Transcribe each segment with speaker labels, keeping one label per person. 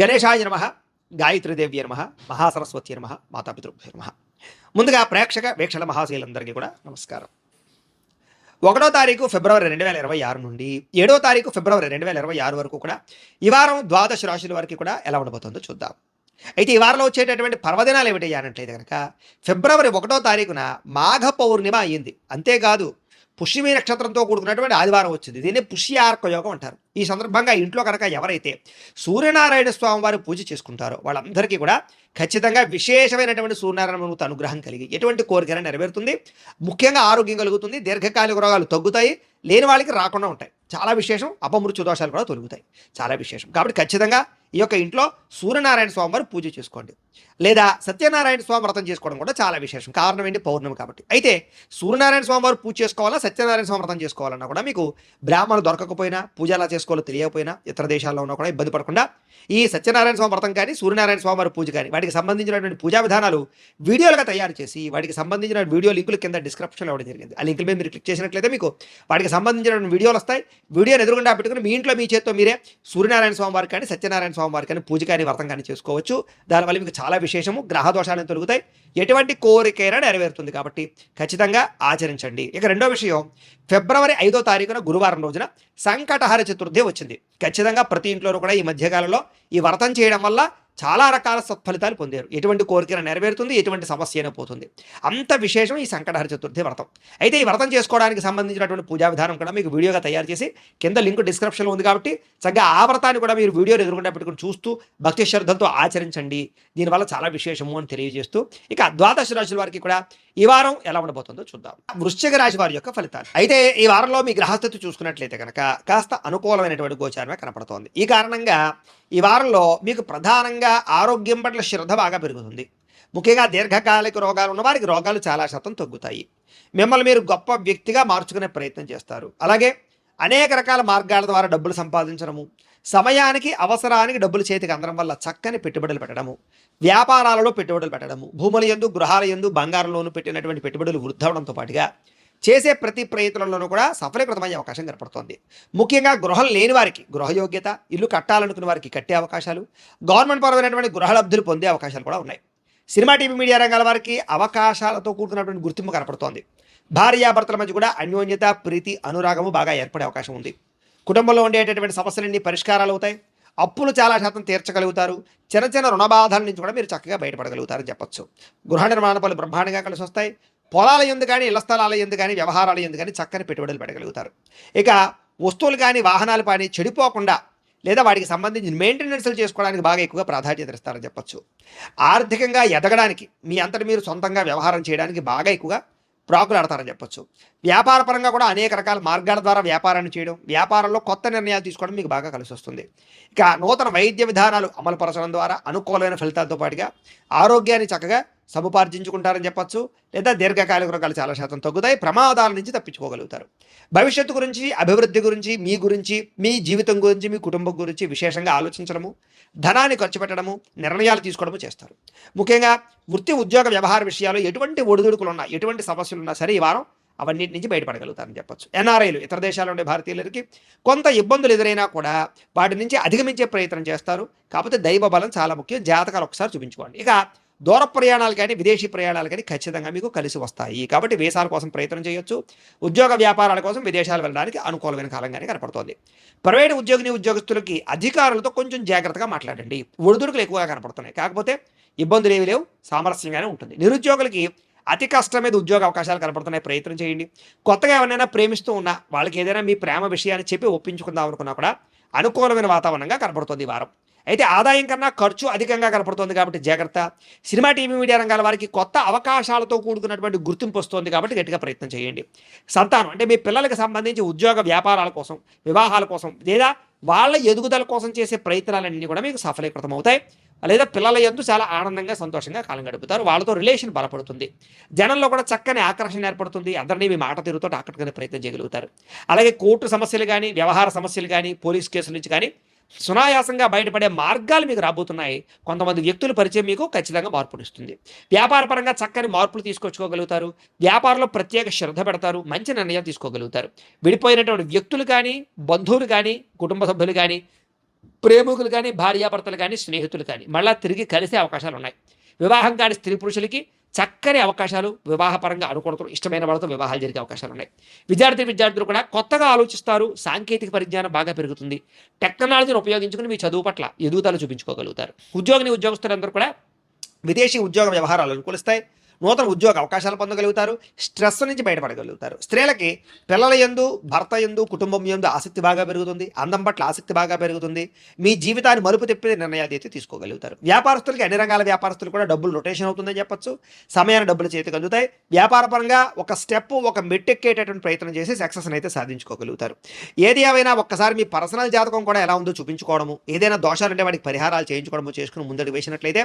Speaker 1: గణేశాయ నమ గాయత్రీదేవ్య నమ మహాసరస్వతి నమ మాతాపితృభ్య నమ. ముందుగా ప్రేక్షక వేక్షల మహాశీలందరికీ కూడా నమస్కారం. ఒకటో తారీఖు ఫిబ్రవరి రెండు వేల ఇరవై ఆరు నుండి ఏడో తారీఖు ఫిబ్రవరి రెండు వేల ఇరవై ఆరు వరకు కూడా ఈ వారం ద్వాదశ రాశుల వరకు కూడా ఎలా ఉండబోతుందో చూద్దాం. అయితే ఈ వారంలో వచ్చేటటువంటి పర్వదినాలు ఏమిటి కనుక ఫిబ్రవరి ఒకటో తారీఖున మాఘ పౌర్ణిమ అయ్యింది అంతేకాదు పుష్యమి నక్షత్రంతో కూడుకున్నటువంటి ఆదివారం వచ్చింది. దీన్ని పుష్యార్క యోగం అంటారు. ఈ సందర్భంగా ఇంట్లో కనుక ఎవరైతే సూర్యనారాయణ స్వామి వారి పూజ చేసుకుంటారో వాళ్ళందరికీ కూడా ఖచ్చితంగా విశేషమైనటువంటి సూర్యనారాయణ అనుగ్రహం కలిగి ఎటువంటి కోరికైనా నెరవేరుతుంది. ముఖ్యంగా ఆరోగ్యం కలుగుతుంది దీర్ఘకాలిక రోగాలు తగ్గుతాయి లేని వాళ్ళకి రాకుండా ఉంటాయి. చాలా విశేషం అపమృత్యు దోషాలు కూడా తొలుగుతాయి. చాలా విశేషం. కాబట్టి ఖచ్చితంగా ఈ యొక్క ఇంట్లో సూర్యనారాయణ స్వామి వారు పూజ చేసుకోండి. లేదా సత్యనారాయణ స్వామి వ్రతం చేసుకోవడం కూడా చాలా విశేషం. కారణం ఏంటి? పౌర్ణమి కాబట్టి. అయితే సూర్యనారాయణ స్వామి వారు పూజ చేసుకోవాలా? సత్యనారాయణ స్వామి వ్రతం చేసుకోవాలన్నా కూడా మీకు బ్రాహ్మణులు దొరకకపోయినా పూజ ఎలా చేసుకోవాలో తెలియకపోయినా ఇతర దేశాల్లో ఉన్నా కూడా ఇబ్బంది పడకుండా ఈ సత్యనారాయణ స్వామి వ్రతం కానీ సూర్యనారాయణ స్వామి వారి పూజ కానీ వాటికి సంబంధించినటువంటి పూజా విధానాలు వీడియోలుగా తయారు చేసి వాటికి సంబంధించిన వీడియో లింకులు కింద డిస్క్రిప్షన్లో ఇవ్వడం జరిగింది. ఆ లింకుల మీద మీరు క్లిక్ చేసినట్లయితే మీకు వాటికి సంబంధించినటువంటి వీడియోలు వస్తాయి. వీడియోని ఎదురుగుండా పెట్టుకుని మీ ఇంట్లో మీ చేత్తో మీరే సూర్యనారాయణ స్వామి వారికి కానీ సత్యనారాయణ స్వామి వారికి కానీ పూజ కానీ వ్రతం కానీ చేసుకోవచ్చు. దానివల్ల మీకు చాలా విశేషము గ్రహ దోషాలను తొలుగుతాయి. ఎటువంటి కోరికైనా నెరవేరుతుంది కాబట్టి ఖచ్చితంగా ఆచరించండి. ఇక రెండో విషయం ఫిబ్రవరి ఐదో తారీఖున గురువారం రోజున సంకటహర చతుర్థి వచ్చింది. ఖచ్చితంగా ప్రతి ఇంట్లోనూ కూడా ఈ మధ్యకాలంలో ఈ వ్రతం చేయడం వల్ల చాలా రకాల సత్ఫలితాలు పొందారు. ఎటువంటి కోరికన నెరవేరుతుంది ఎటువంటి సమస్య అయినా పోతుంది. అంత విశేషం ఈ సంకటహర చతుర్థి వ్రతం. అయితే ఈ వ్రతం చేసుకోవడానికి సంబంధించినటువంటి పూజా విధానం కూడా మీకు వీడియోగా తయారు చేసి కింద లింక్ డిస్క్రిప్షన్లో ఉంది కాబట్టి చక్కగా ఆ వ్రతాన్ని కూడా మీరు వీడియో ఎదురుకుండా పెట్టుకుని చూస్తూ భక్తి శ్రద్ధలతో ఆచరించండి. దీనివల్ల చాలా విశేషము అని తెలియజేస్తూ ఇక ద్వాదశ రాశుల వారికి కూడా ఈ వారం ఎలా ఉండబోతుందో చూద్దాం. వృశ్చిక రాశి వారి యొక్క ఫలితాలు. అయితే ఈ వారంలో మీ గ్రహస్థితి చూసుకున్నట్లయితే కనుక కాస్త అనుకూలమైనటువంటి గోచారమే కనపడుతోంది. ఈ కారణంగా ఈ వారంలో మీకు ప్రధానంగా ఆరోగ్యం పట్ల శ్రద్ధ బాగా పెరుగుతుంది. ముఖ్యంగా దీర్ఘకాలిక రోగాలు ఉన్న వారికి రోగాలు చాలా శాతం తగ్గుతాయి. మిమ్మల్ని మీరు గొప్ప వ్యక్తిగా మార్చుకునే ప్రయత్నం చేస్తారు. అలాగే అనేక రకాల మార్గాల ద్వారా డబ్బులు సంపాదించడము సమయానికి అవసరానికి డబ్బులు చేతికి అందడం వల్ల చక్కని పెట్టుబడులు పెట్టడము వ్యాపారాలలో పెట్టుబడులు పెట్టడము భూముల ఎందు గృహాల ఎందు బంగారంలోనూ పెట్టినటువంటి పెట్టుబడులు వృద్ధవడంతో పాటుగా చేసే ప్రతి ప్రయత్నంలోనూ కూడా సఫలీకృతమయ్యే అవకాశం కనపడుతోంది. ముఖ్యంగా గృహం లేని వారికి గృహయోగ్యత ఇల్లు కట్టాలనుకున్న వారికి కట్టే అవకాశాలు గవర్నమెంట్ పరమైనటువంటి గృహలబ్ధులు పొందే అవకాశాలు కూడా ఉన్నాయి. సినిమా టీవీ మీడియా రంగాల వారికి అవకాశాలతో కూడుకున్నటువంటి గుర్తింపు కనపడుతోంది. భార్యాభర్తల మధ్య కూడా అన్యోన్యత ప్రీతి అనురాగము బాగా ఏర్పడే అవకాశం ఉంది. కుటుంబంలో ఉండేటటువంటి సమస్యలన్నీ పరిష్కారాలు అవుతాయి. అప్పులు చాలా శాతం తీర్చగలుగుతారు. చిన్న చిన్న రుణ బాధల నుంచి కూడా మీరు చక్కగా బయటపడగలుగుతారని చెప్పొచ్చు. గృహ నిర్మాణ పనులు బ్రహ్మాండంగా కలిసి వస్తాయి. పొలాల ఎందు కానీ ఇళ్ళ స్థలాల ఎందు కానీ వ్యవహారాల ఎందు కానీ చక్కని పెట్టుబడులు పెట్టగలుగుతారు. ఇక వస్తువులు కానీ వాహనాలు కానీ చెడిపోకుండా లేదా వాటికి సంబంధించిన మెయింటెనెన్స్లు చేసుకోవడానికి బాగా ఎక్కువగా ప్రాధాన్యత ఇస్తారని చెప్పొచ్చు. ఆర్థికంగా ఎదగడానికి మీ అంతటి మీరు సొంతంగా వ్యవహారం చేయడానికి బాగా ఎక్కువగా ప్రాకులాడతారని చెప్పొచ్చు. వ్యాపారపరంగా కూడా అనేక రకాల మార్గాల ద్వారా వ్యాపారాన్ని చేయడం వ్యాపారంలో కొత్త నిర్ణయాలు తీసుకోవడం మీకు బాగా కలిసి వస్తుంది ఇక నూతన వైద్య విధానాలు అమలుపరచడం ద్వారా అనుకూలమైన ఫలితాలతో పాటుగా ఆరోగ్యాన్ని చక్కగా సముపార్జించుకుంటారని చెప్పొచ్చు లేదా దీర్ఘకాలిక రోగాలు చాలా శాతం తగ్గుతాయి ప్రమాదాల నుంచి తప్పించుకోగలుగుతారు. భవిష్యత్తు గురించి అభివృద్ధి గురించి మీ గురించి మీ జీవితం గురించి మీ కుటుంబం గురించి విశేషంగా ఆలోచించడము ధనాన్ని ఖర్చు పెట్టడము నిర్ణయాలు తీసుకోవడము చేస్తారు. ముఖ్యంగా వృత్తి ఉద్యోగ వ్యవహార విషయాలు ఎటువంటి ఒడిదుడుకులు ఉన్నా ఎటువంటి సమస్యలు ఉన్నా సరే ఈ వారం అవన్నిటి నుంచి బయటపడగలుగుతారని చెప్పొచ్చు. ఎన్ఆర్ఐలు ఇతర దేశాల్లో ఉండే భారతీయులకి కొంత ఇబ్బందులు ఎదురైనా కూడా వాటి నుంచి అధిగమించే ప్రయత్నం చేస్తారు. కాకపోతే దైవ బలం చాలా ముఖ్యం. జాతకాలు ఒకసారి చూపించుకోండి. ఇక దూర ప్రయాణాలు కానీ విదేశీ ప్రయాణాలు కానీ ఖచ్చితంగా మీకు కలిసి వస్తాయి. కాబట్టి వీసాల కోసం ప్రయత్నం చేయొచ్చు. ఉద్యోగ వ్యాపారాల కోసం విదేశాలు వెళ్ళడానికి అనుకూలమైన కాలంగానే కనపడుతోంది. ప్రైవేట్ ఉద్యోగిని ఉద్యోగస్తులకి అధికారులతో కొంచెం జాగ్రత్తగా మాట్లాడండి. ఒడిదుడుకులు ఎక్కువగా కనపడుతున్నాయి. కాకపోతే ఇబ్బందులు ఏవి లేవు. సామరస్యంగానే ఉంటుంది. నిరుద్యోగులకి అతి కష్టం మీద ఉద్యోగ అవకాశాలు కనపడుతున్నాయి. ప్రయత్నం చేయండి. కొత్తగా ఎవరైనా ప్రేమిస్తూ ఉన్నా వాళ్ళకి ఏదైనా మీ ప్రేమ విషయాన్ని చెప్పి ఒప్పించుకుందాం అనుకున్నా కూడా అనుకూలమైన వాతావరణంగా కనపడుతుంది ఈ వారం. అయితే ఆదాయం కన్నా ఖర్చు అధికంగా కనపడుతోంది కాబట్టి జాగ్రత్త. సినిమా టీవీ మీడియా రంగాల వారికి కొత్త అవకాశాలతో కూడుకున్నటువంటి గుర్తింపు వస్తుంది కాబట్టి గట్టిగా ప్రయత్నం చేయండి. సంతానం అంటే మీ పిల్లలకు సంబంధించి ఉద్యోగ వ్యాపారాల కోసం వివాహాల కోసం లేదా వాళ్ళ ఎదుగుదల కోసం చేసే ప్రయత్నాలన్నీ కూడా మీకు సఫలీకృతం అవుతాయి. లేదా పిల్లల ఎందు చాలా ఆనందంగా సంతోషంగా కాలం గడుపుతారు. వాళ్ళతో రిలేషన్ బలపడుతుంది. జనంలో కూడా చక్కని ఆకర్షణ ఏర్పడుతుంది. అందరినీ మీ మాట తీరుతో ఆకట్టుకునే ప్రయత్నం చేయగలుగుతారు. అలాగే కోర్టు సమస్యలు కానీ వ్యవహార సమస్యలు కానీ పోలీస్ కేసుల నుంచి కానీ సునాయాసంగా బయటపడే మార్గాలు మీకు రాబోతున్నాయి. కొంతమంది వ్యక్తుల పరిచయం మీకు ఖచ్చితంగా మార్పునిస్తుంది. వ్యాపారపరంగా చక్కని మార్పులు తీసుకొచ్చుకోగలుగుతారు. వ్యాపారంలో ప్రత్యేక శ్రద్ధ పెడతారు. మంచి నిర్ణయం తీసుకోగలుగుతారు. విడిపోయినటువంటి వ్యక్తులు కానీ బంధువులు కానీ కుటుంబ సభ్యులు కానీ
Speaker 2: ప్రేమికులు కానీ భార్యాభర్తలు కానీ స్నేహితులు కానీ మళ్ళీ తిరిగి కలిసే అవకాశాలు ఉన్నాయి. వివాహం కాని స్త్రీ పురుషులకి చక్కని అవకాశాలు వివాహపరంగా అనుకూలతలు ఇష్టమైన వాళ్ళతో వివాహాలు జరిగే అవకాశాలు ఉన్నాయి. విద్యార్థి విద్యార్థులు కూడా కొత్తగా ఆలోచిస్తారు సాంకేతిక పరిజ్ఞానం బాగా పెరుగుతుంది. టెక్నాలజీని ఉపయోగించుకుని మీ చదువు పట్ల ఎదుగుదల చూపించుకోగలుగుతారు. ఉద్యోగిని ఉద్యోగస్తులందరూ కూడా
Speaker 1: విదేశీ ఉద్యోగ వ్యవహారాలు అనుకూలిస్తాయి. నూతన ఉద్యోగ అవకాశాలు పొందగలుగుతారు స్ట్రెస్ నుంచి బయటపడగలుగుతారు. స్త్రీలకి పిల్లల యందు భర్త యందు కుటుంబం యందు ఆసక్తి బాగా పెరుగుతుంది అందం పట్ల ఆసక్తి బాగా పెరుగుతుంది. మీ జీవితాన్ని మలుపు తిప్పే నిర్ణయాలు అయితే తీసుకోగలుగుతారు. వ్యాపారస్తులకి అన్ని రంగాల వ్యాపారస్తులు కూడా డబ్బులు రొటేషన్ అవుతుందని చెప్పొచ్చు. సమయాన్ని డబ్బులు చేతికి అందుతాయి వ్యాపారపరంగా ఒక స్టెప్ ఒక మెట్టెక్కేటటువంటి ప్రయత్నం చేసి సక్సెస్ని అయితే సాధించుకోగలుగుతారు. ఏది ఏమైనా ఒక్కసారి మీ పర్సనల్ జాతకం కూడా ఎలా ఉందో చూపించుకోవడము ఏదైనా దోషాలు ఉంటే వాటికి పరిహారాలు చేయించుకోవడము చేసుకుని ముందడుగు వేసినట్లయితే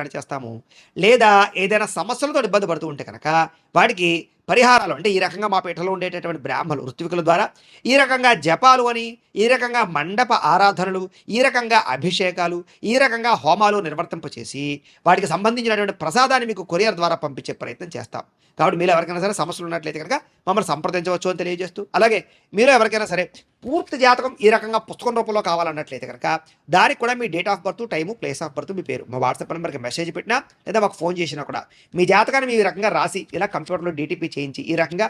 Speaker 1: ప్రయత్నాన్ని చేస్తాము. లేదా ఏదైనా సమస్యలతో ఇబ్బంది పడుతూ ఉంటే కనుక వాటికి పరిహారాలు అంటే ఈ రకంగా మా పీఠలో ఉండేటటువంటి బ్రాహ్మణులు ఋత్వికుల ద్వారా ఈ రకంగా జపాలు అని ఈ రకంగా మండప ఆరాధనలు ఈ రకంగా అభిషేకాలు ఈ రకంగా హోమాలు నిర్వర్తింపచేసి వాటికి సంబంధించినటువంటి ప్రసాదాన్ని మీకు కొరియర్ ద్వారా పంపించే ప్రయత్నం చేస్తాం. కాబట్టి మీరు ఎవరికైనా సరే సమస్యలు ఉన్నట్లయితే కనుక మమ్మల్ని సంప్రదించవచ్చు అని తెలియజేస్తూ అలాగే మీరు ఎవరికైనా సరే పూర్తి జాతకం ఈ రకంగా పుస్తకం రూపంలో కావాలన్నట్లయితే కనుక దానికి కూడా మీ date of birth time place of birth మీ పేరు. మా వాట్సాప్ నెంబర్కి మెసేజ్ పెట్టినా లేదా మాకు ఫోన్ చేసినా కూడా మీ జాతకాన్ని మీ రకంగా రాసి ఇలా కంప్యూటర్లో డీటీపీ చేయించి ఈ రకంగా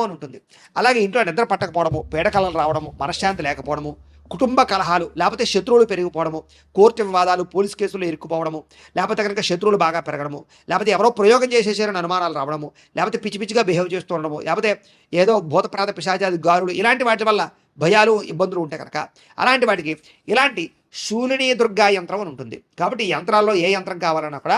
Speaker 1: అని ఉంటుంది అలాగే ఇంట్లో నిద్ర పట్టకపోవడము పీడకలలు రావడము మనశ్శాంతి లేకపోవడము కుటుంబ కలహాలు లేకపోతే శత్రువులు పెరిగిపోవడము కోర్టు వివాదాలు పోలీస్ కేసులు ఇరుక్కుపోవడము లేకపోతే కనుక శత్రువులు బాగా పెరగడము లేకపోతే ఎవరో ప్రయోగం చేసేసారని అనుమానాలు రావడము లేకపోతే పిచ్చి పిచ్చిగా బిహేవ్ చేస్తూ ఉండడము లేకపోతే ఏదో భూతప్రాత పిశాచాది గారులు ఇలాంటి వాటి వల్ల భయాలు ఇబ్బందులు ఉంటాయి కనుక అలాంటి వాటికి ఇలాంటి శూలిని దుర్గా యంత్రం అని ఉంటుంది. కాబట్టి ఈ యంత్రాల్లో ఏ యంత్రం కావాలన్నా కూడా